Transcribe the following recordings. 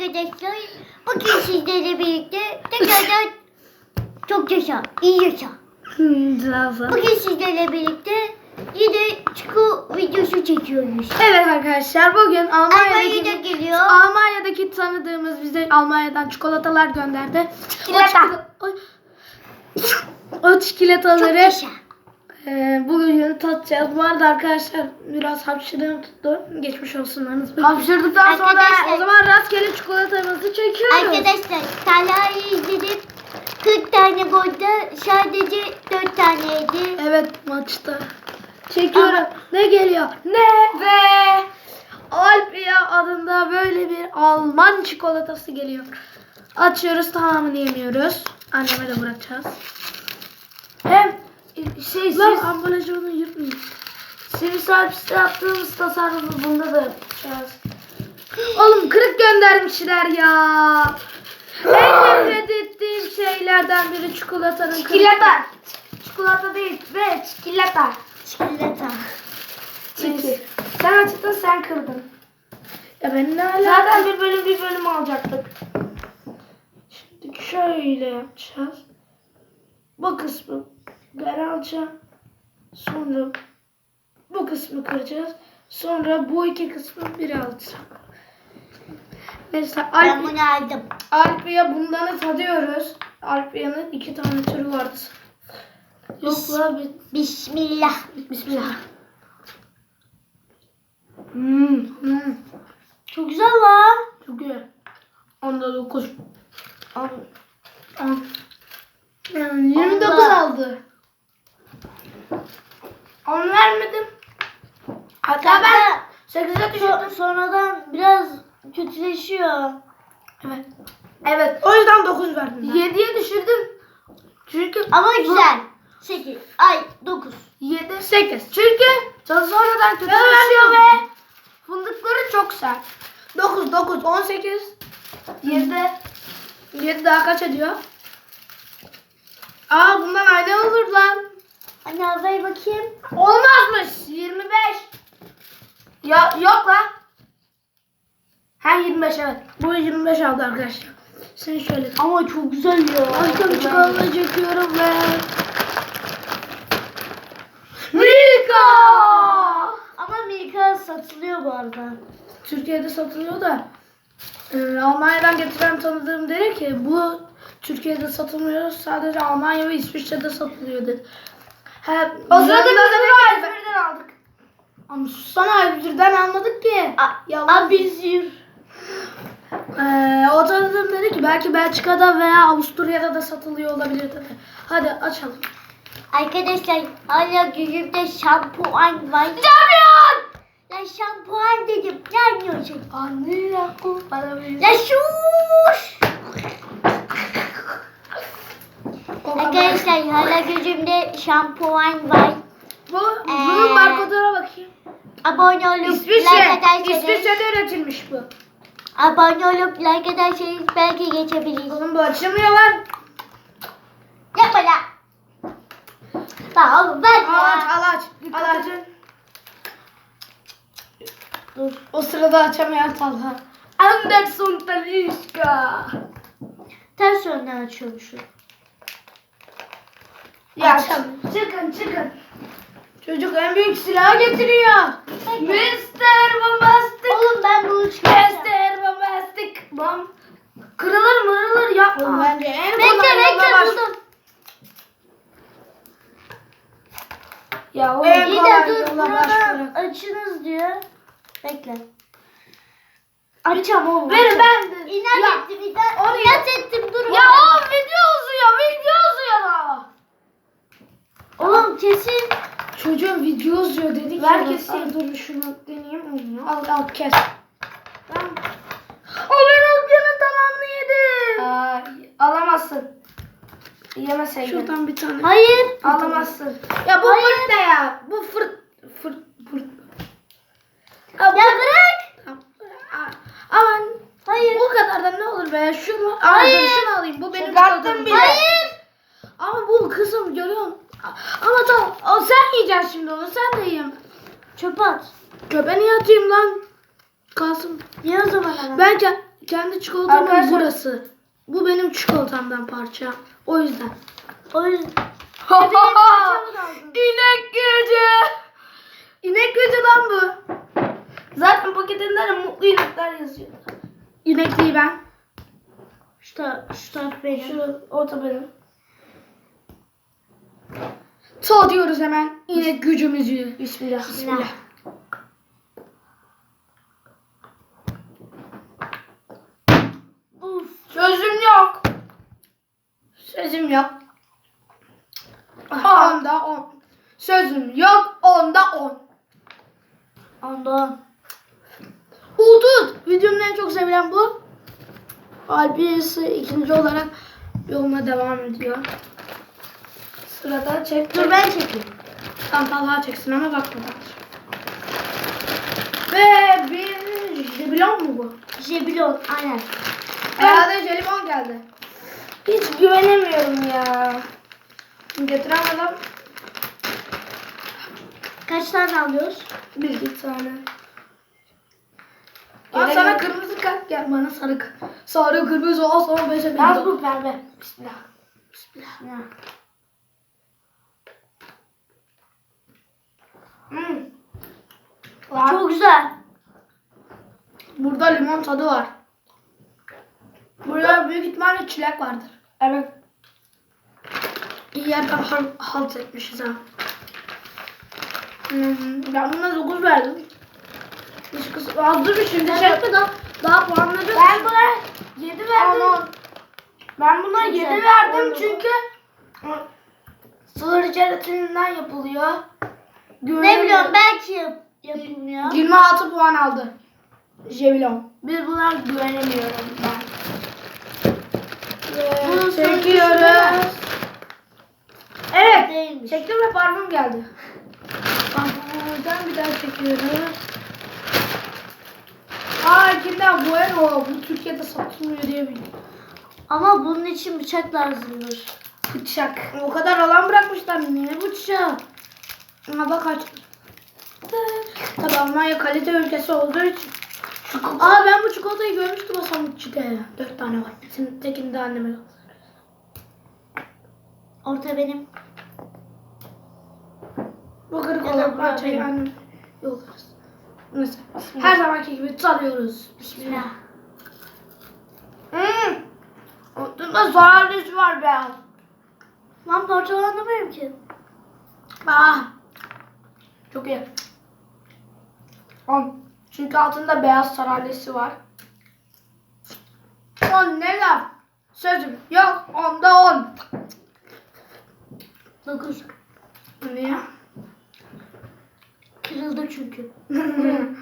arkadaşlar. Bugün sizlerle birlikte tekrardan çok yaşa, iyi yaşa. Bugün sizlerle birlikte yine çikolata videosu çekiyoruz. Evet arkadaşlar bugün Almanya'da Almanya'daki geliyor. Almanya'daki tanıdığımız bize Almanya'dan çikolatalar gönderdi. Çikolata. O, çikolata- o Çok çikolataları yaşa. E, bugün tatacağız. Bu arada arkadaşlar biraz hapşırığım tuttu. Geçmiş olsunlarınız. Hapşırdıktan sonra o zaman rastgele çikolatamızı çekiyoruz. Arkadaşlar Talha'yı izledim. 40 tane golde sadece 4 taneydi. Evet maçta. Çekiyorum. Ama- Ne geliyor? Ne? Ve Alpia adında böyle bir Alman çikolatası geliyor. Açıyoruz tamamını yemiyoruz. Anneme de bırakacağız. Şey Lan siz, ambalajı onu yırtmayın. siz serviste yaptığımız tasarrufu bunda da yapacağız. Oğlum kırık göndermişler ya. En nefret ettiğim şeylerden biri çikolatanın kırık. Çikolata. Çikolata değil ve çikolata. Çikolata. Neyse. Sen açtın sen kırdın. Ya ben ne alaka? Zaten bir bölüm bir bölüm alacaktık. Şimdi şöyle yapacağız. Bu kısmı ben alacağım. Sonra bu kısmı kıracağız. Sonra bu iki kısmı bir alacağım. Ben Alp, bunu aldım. Alpia bundan tadıyoruz. Alpia'nın iki tane türü vardı. Yok la bir Bismillah. Bismillah. Hmm, Hmm, Çok güzel lan. çok iyi. Onda 9. Al. Yani 29 Allah. aldı. onu vermedim. Hatta Kanka, ben 8'e so- düşürdüm. sonradan biraz kötüleşiyor. Evet. Evet. O yüzden 9 verdim ben. 7'ye düşürdüm. Çünkü Ama güzel. 8, ay 9. 7 8. Çünkü sonradan kötüleşiyor ve fındıkları çok sert. 9 9 18. 7 7 daha kaç ediyor? Aa bundan aynı olur lan. Anne ver bakayım. olmazmış. 25. Ya yok lan. Ha 25 evet. Bu 25 aldı arkadaşlar. Sen şöyle. Ama çok güzel ya. Arkam çikolata çekiyorum ve... Milka! Ama Milka satılıyor bu arada. Türkiye'de satılıyor da e, Almanya'dan getiren tanıdığım dedi ki bu Türkiye'de satılmıyor sadece Almanya ve İsviçre'de satılıyor dedi. He, O sırada biz de ki- A101'den aldık. Ama sussana A101'den anladık ki. A, Yalan. a biz yürü. Ee, o tanıdığım dedi ki belki Belçika'da veya Avusturya'da da satılıyor olabilir dedi. Hadi açalım. Arkadaşlar hala gözümde şampuan var. Camyon! Ya şampuan dedim. Ne anlıyorsun? Anlıyorum. Bana bir Ya şuş. Arkadaşlar hala gözümde şampuan var. Bu, Ee, bunun barkoduna bakayım. Abone olup like İsviçre. ederseniz. İsviçre'de üretilmiş bu. Abone olup like ederseniz belki geçebiliriz. Oğlum bu açılmıyor lan. Yapma lan. Tamam ben Al aç, ya. al aç. Al. Dur. O sırada açamayan Talha. Anderson Talişka. Ters yönden açıyormuşum. Ya Açalım. çıkın çıkın. Çocuk en büyük silahı getiriyor. Mr. Bombastic. Oğlum ben bunu çıkartacağım. Bom. Kırılır mırılır Oğlum yapma. bence en Bekle bekle buldum. Ya oğlum. Evet. İyi de dur buradan açınız diyor. Bekle. Açacağım oğlum. Verin ben de. İnat Ya, ettim inat, onu inat ettim dur. Ya oğlum video uzuyor video uzuyor da. Oğlum kesin. Çocuğun video uzuyor dedik Ver. Al, Dur şunu deneyeyim. Al al kes. Ben... O Aa, Alamazsın. Yemeseydin. şuradan bir tane. Hayır. Alamazsın. Ya bu Hayır. fırt ne ya? Bu fırt fırt fırt. Ya bırak. Aa, Aman Hayır. bu kadar da ne olur be? Şunu Hayır. dur, şunu alayım. Bu benim Çıkarttım bile. Hayır. Ama bu kızım görüyorum. Ama tamam. O sen yiyeceksin şimdi onu. Sen de yiyeyim. Çöpe at. Köpe niye atayım lan? Kalsın. Niye o zaman? Ben ke- kendi çikolatamın Arkadaşlar- burası. Bu benim çikolatamdan parça. O yüzden. O yüzden İnek gücü. İnek gücü lan bu. Zaten paketinde de mutlu inekler yazıyor. İnekliği ben. şu taraf, şu taraf benim. Şu orta benim. Tadıyoruz hemen inek gücümüzü. Bismillah. Bismillah. Uf. Sözüm yok. Sözüm yok. Onda on. Sözüm yok. Onda on. Ondan. Oldu. Videonun en çok sevilen bu. Alpiyesi ikinci olarak yoluna devam ediyor. Sırada çek. Dur ben çekeyim. Tam Talha çeksin ama bakmadan. Ve bir jebilon mu bu? Jebilon aynen. Herhalde jelibon geldi. Hiç güvenemiyorum ya. Getiren adam Kaç tane alıyoruz? bir iki tane. Al Gene sana gel. kırmızı kart gel bana sarı kart. Sarı kırmızı al sana beşe Yaz bir. bu pembe. Bismillah. Bismillah. Hmm. Çok güzel. Burada limon tadı var. Burada büyük ihtimalle çilek vardır. Evet. İyi yerden hal- halt etmişiz ha. Hmm, ben buna 9 verdim. Hiç kız bir şimdi şey yapma da daha puanları Ben buna 7 verdim. Ama- Ben buna Çok 7 güzel. verdim Oldu. çünkü sıvı jelatininden yapılıyor. Ne biliyorum belki yap yapılmıyor. 26 puan aldı. Jevilon. Biz buna güvenemiyorum ben. Bunun Çekiyoruz. Evet. Değilmiş. Çektim ve parfüm geldi. Parfümden bir daha çekiyoruz. Aa Kinder Bueno. Bu Türkiye'de satılmıyor diye biliyorum. Ama bunun için bıçak lazımdır. Bıçak. O kadar alan bırakmışlar. Ne bıçak? Ama bak aç. Tabii Almanya kalite ülkesi olduğu için. Aa ben bu çikolatayı görmüştüm o sanatçıda. Dört tane var. Senin tekini de anneme al. Orta benim. Bu kırık olan parçayı benim. annem yollarız. Neyse. Her zamanki gibi tarıyoruz. Bismillah. Hmm. Bunda zararlısı var be. Lan parçalandı benimki. Ah. Çok iyi. On. Çünkü altında beyaz sararlısı var. On ne laf? Sözüm yok. Onda on. 9. Niye? Kırıldı çünkü.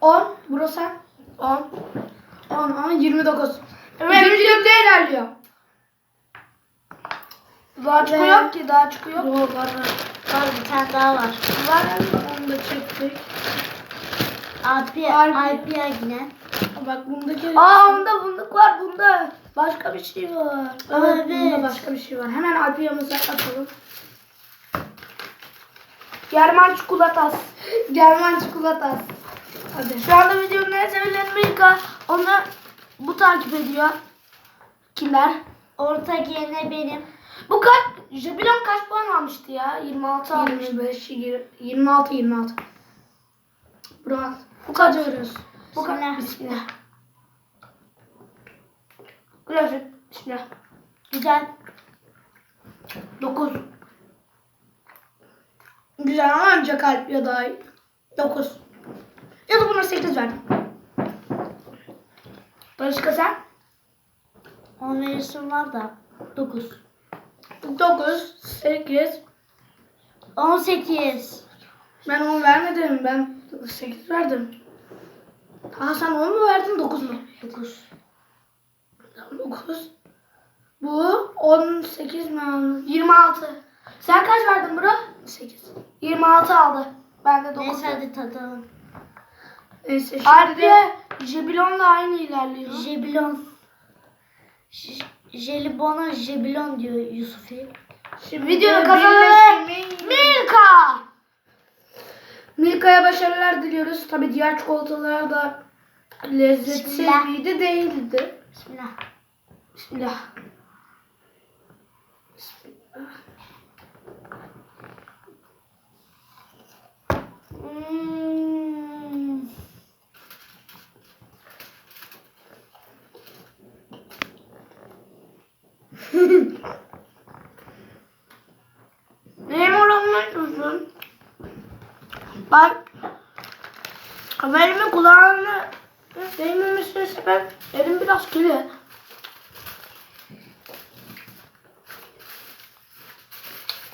10. Burası 10. 10, 10, 29. Evet. Üçüncülükte ilerliyor. Daha çıkıyor ki daha çıkıyor. Yok var var. Var bir tane daha var. Var onu da çektik. Alpi. Alpi yine. Bak bundaki... Aa onda fındık var bunda. Başka bir şey var. Evet, Evet. bunda başka bir şey var. Hemen alpiyamıza atalım. German çikolatası. German çikolatası. Hadi. Şu anda videonun en sevilen Milka. Onu bu takip ediyor. Kimler? Orta yine benim. Bu kaç? Jebilon kaç puan almıştı ya? 26 almış. 25, 26, 26. Burak. Bu kaç? Kazıyoruz. Bu kaç? Bismillah. Grafik. Bismillah. Güzel. 9. Güzel ama önce kalp ya da 9. Ya da buna 8 verdim. Başka sen? 10 verirsin var da. 9. 9, 8. 18. Ben 10 vermedim. Ben 8 verdim. Aa sen 10 mu verdin 9 mu? 9. 9. Bu 18 mi aldın? 26. Sen kaç verdin bro? 8. 26 aldı. Ben de 9. Neyse hadi tadalım. Neyse şimdi Harbi Jebilon'la aynı ilerliyor. Jebilon. J- Jelibona jebilon diyor Yusufi. şimdi Videonun kazananı Milka. Milka'ya başarılar diliyoruz. Tabi diğer çikolatalara da Bismillah. miydi değildi. Bismillah. Bismillah. Bak. Elimi kulağını değmemesine sebep elim biraz kirli.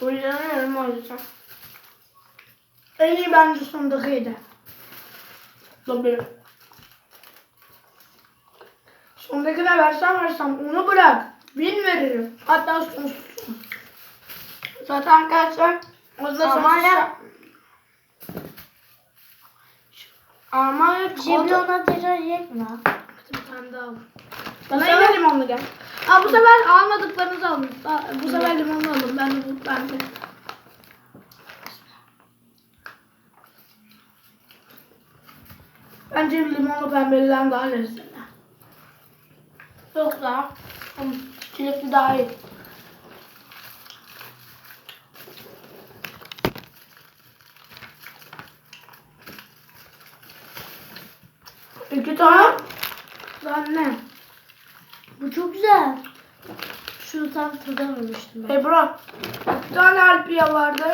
Elim o yüzden. En iyi bence sondakiydi. Tabii. Sondakine versem versem onu bırak. Bin veririm. Hatta sonsuz. Zaten arkadaşlar o da Ama çikolata. ona tekrar yetme. Bir tane daha al. Bana yine limonlu gel. Aa, bu sefer almadıklarınızı alın. Aa, bu sefer limonlu alın. Ben de bu ben de. Bence limonlu pembeliden daha lezzetli. Yok daha. Çilekli daha iyi. İki tane. Anne. Bu çok güzel. Şunu tam tadamamıştım ben. Ebru. Bir tane Alpiye vardı.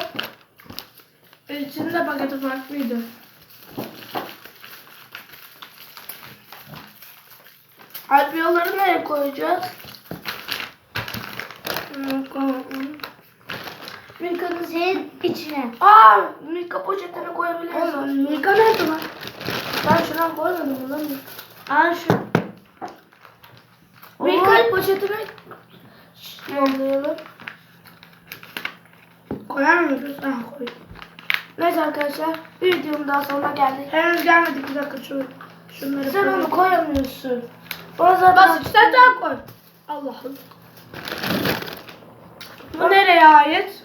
İçinde paketi farklıydı. Alpiyaları nereye koyacağız? Milka'nın senin içine. Aa, Milka poşetine koyabiliriz. Milka nerede lan? Ben şuna koymadım lan. Al şu. Milka poşetine yollayalım. Koyar mıyız? Ha koy. Neyse arkadaşlar, bir videonun daha sonuna geldik. Henüz gelmedik bir dakika şu şunları Sen koyalım. onu koyamıyorsun. Bana zaten Bas istersen koy. Allah'ım. Bu nereye ait?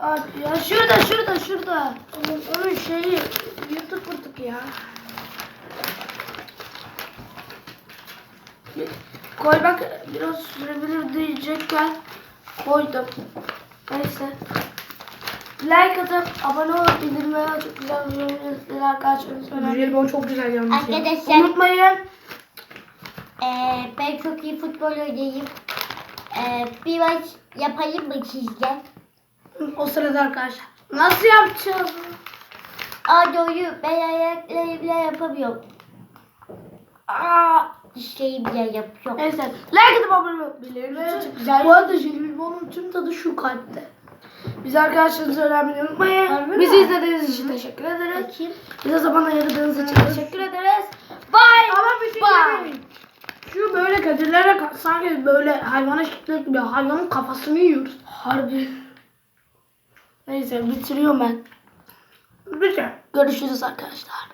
Abi ya şurada şurada şurada. Onun, onun şeyi yırtık pırtık ya. Koy bak biraz sürebilir diyecekken koydum. Neyse. Like atıp abone olup bildirimleri açıp güzel videoları arkadaşlarınız önemli. Jelibon çok güzel yalnız. Arkadaşlar. Unutmayın. Ee, ben çok iyi futbol oynayayım. Ee, bir maç yapayım mı sizce? O sırada arkadaşlar. Nasıl yapacağız? Aa doğru ben ayaklarımla yapamıyorum. Aa dişlerimle yapıyorum. Neyse. Like atıp abone bildirimleri açıp güzel. Bu arada jelibonun tüm tadı şu kalpte. Biz arkadaşlarınızı öğrenmeyi unutmayın. Bizi izlediğiniz için teşekkür ederiz. Bakayım. Bize zaman ayırdığınız için teşekkür ederiz. Bye. Ama bir şey Bye. Şu böyle kadirlere ka- sanki böyle hayvana şekli gibi hayvanın kafasını yiyoruz. Harbi. Neyse bitiriyorum ben. Bitir. Görüşürüz arkadaşlar.